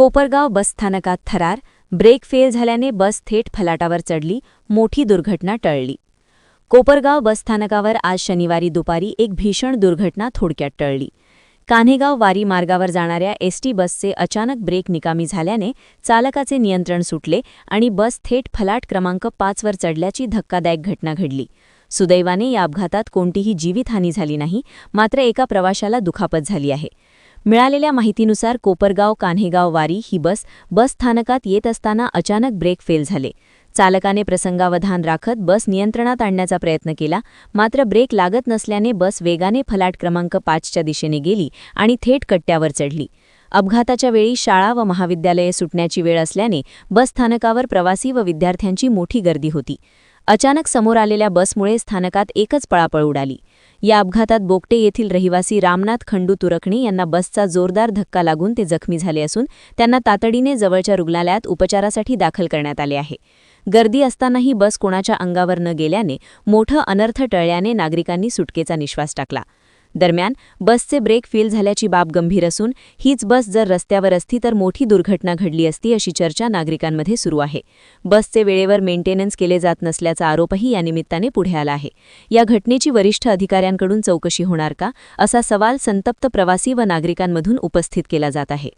कोपरगाव बसस्थानकात थरार brake fail झाल्याने बस थेट फलाटावर चढली मोठी दुर्घटना टळली. कोपरगाव बसस्थानकावर आज शनिवारी दुपारी एक भीषण दुर्घटना थोडक्यात टळली. कान्हेगाव वारी मार्गावर जाणाऱ्या एसटी बसचे अचानक ब्रेक निकामी झाल्याने चालकाचे नियंत्रण सुटले आणि बस थेट फलाट क्रमांक पाचवर चढल्याची धक्कादायक घटना घडली. सुदैवाने या अपघातात कोणतीही जीवितहानी झाली नाही मात्र एका प्रवाशाला दुखापत झाली आहे. मिळालेल्या माहितीनुसार कोपरगाव कान्हेगाव वारी ही बस बस स्थानकात येत असताना अचानक ब्रेक फेल झाले. चालकाने प्रसंगावधान राखत बस नियंत्रणात आणण्याचा प्रयत्न केला मात्र ब्रेक लागत नसल्याने बस वेगाने फलाट क्रमांक पाचच्या दिशेने गेली आणि थेट कट्ट्यावर चढली. अपघाताच्या वेळी शाळा व महाविद्यालये सुटण्याची वेळ असल्याने बस स्थानकावर प्रवासी व विद्यार्थ्यांची मोठी गर्दी होती. अचानक समोर आलेल्या बसमुळे स्थानकात एकच पळापळ उडाली. या अपघातात बोगटे येथील रहिवासी रामनाथ खंडू तुरकणे यांना बसचा जोरदार धक्का लागून ते जखमी झाले असून त्यांना तातडीने जवळच्या रुग्णालयात उपचारासाठी दाखल करण्यात आले आहे. गर्दी असतानाही बस कोणाच्या अंगावर न गेल्याने मोठं अनर्थ टळल्याने नागरिकांनी सुटकेचा निश्वास टाकला. दरम्यान बसचे ब्रेक फेल झाल्याची बाब गंभीर असून हीच बस जर रस्त्यावर असती तर मोठी दुर्घटना घडली असती अशी चर्चा नागरिकांमध्ये सुरू आहे. बसचे वेळेवर मेंटेनन्स केले जात नसल्याचा आरोपही या निमित्ताने पुढे आला आहे. या घटनेची वरिष्ठ अधिकाऱ्यांकडून चौकशी होणार का असा सवाल संतप्त प्रवासी व नागरिकांमधून उपस्थित केला जात आहे.